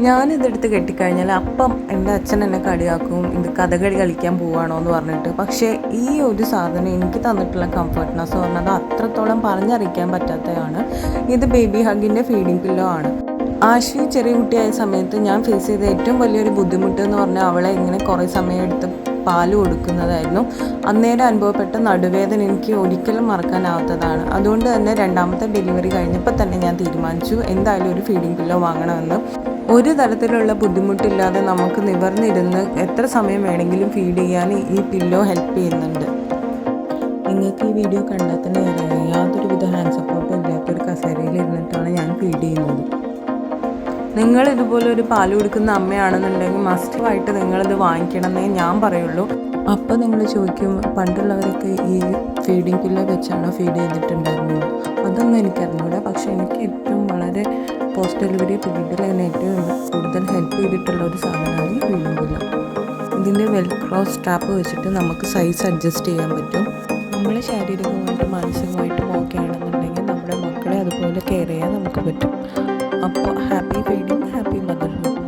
ഞാനിതെടുത്ത് കെട്ടിക്കഴിഞ്ഞാൽ അപ്പം എന്റെ അച്ഛൻ എന്നെ കളിയാക്കും ഇത് കഥകളി കളിക്കാൻ പോവാണോ എന്ന് പറഞ്ഞിട്ട്. പക്ഷേ ഈ ഒരു സാധനം എനിക്ക് തന്നിട്ടുള്ള കംഫർട്ട്നെസ് പറഞ്ഞത് അത്രത്തോളം പറഞ്ഞറിയിക്കാൻ പറ്റാത്തതാണ്. ഇത് ബേബി ഹഗിന്റെ ഫീഡിംഗ് പില്ലോ ആണ്. ആശി ചെറിയ കുട്ടിയായ സമയത്ത് ഞാൻ ഫേസ് ചെയ്ത ഏറ്റവും വലിയൊരു ബുദ്ധിമുട്ട് എന്ന് പറഞ്ഞാൽ അവളെ ഇങ്ങനെ കുറേ സമയം എടുത്ത് പാൽ കൊടുക്കുന്നതായിരുന്നു. അന്നേരം അനുഭവപ്പെട്ട നടുവേദന എനിക്ക് ഒരിക്കലും മറക്കാനാവാത്തതാണ്. അതുകൊണ്ട് തന്നെ രണ്ടാമത്തെ ഡെലിവറി കഴിഞ്ഞപ്പോൾ തന്നെ ഞാൻ തീരുമാനിച്ചു എന്തായാലും ഒരു ഫീഡിംഗ് പില്ലോ വാങ്ങണമെന്ന്. ഒരു തരത്തിലുള്ള ബുദ്ധിമുട്ടില്ലാതെ നമുക്ക് നിവർന്നിരുന്ന് എത്ര സമയം വേണമെങ്കിലും ഫീഡ് ചെയ്യാൻ ഈ പില്ലോ ഹെൽപ്പ് ചെയ്യുന്നുണ്ട്. നിങ്ങൾക്ക് ഈ വീഡിയോ കണ്ടാൽ തന്നെ യാതൊരുവിധ ഹാൻഡ് സപ്പോർട്ടും ഇല്ലാത്തൊരു കസേരയിൽ ഇരുന്നിട്ടാണ് ഞാൻ ഫീഡ് ചെയ്യുന്നത്. നിങ്ങൾ ഇതുപോലെ ഒരു പാൽ കൊടുക്കുന്ന അമ്മയാണെന്നുണ്ടെങ്കിൽ മസ്റ്റുമായിട്ട് നിങ്ങളിത് വാങ്ങിക്കണമെന്നേ ഞാൻ പറയുള്ളൂ. അപ്പോൾ നിങ്ങൾ ചോദിക്കും പണ്ടുള്ളവരൊക്കെ ഈ ഫീഡിംഗ് പില്ല വെച്ചാണോ ഫീഡ് ചെയ്തിട്ടുണ്ടായിരുന്നു അതൊന്നും എനിക്കറിഞ്ഞൂടെ. പക്ഷേ എനിക്ക് ഏറ്റവും വളരെ പോസ്റ്റ് ഡെലിവറി പീരീഡിൽ എന്നെ ഏറ്റവും കൂടുതൽ ഹെൽപ്പ് ചെയ്തിട്ടുള്ള ഒരു സാധനമാണ് ഈ ഫീഡിങ് പില്ല ഇതിന്റെ വെൽക്രോ സ്ട്രാപ്പ് വെച്ചിട്ട് നമുക്ക് സൈസ് അഡ്ജസ്റ്റ് ചെയ്യാൻ പറ്റും. നമ്മൾ ശാരീരികമായിട്ടും മാനസികമായിട്ടും ഓക്കെ ആണെന്നുണ്ടെങ്കിൽ നമ്മുടെ മക്കളെ അതുപോലെ കെയർ ചെയ്യാൻ നമുക്ക് പറ്റും. അപ്പോൾ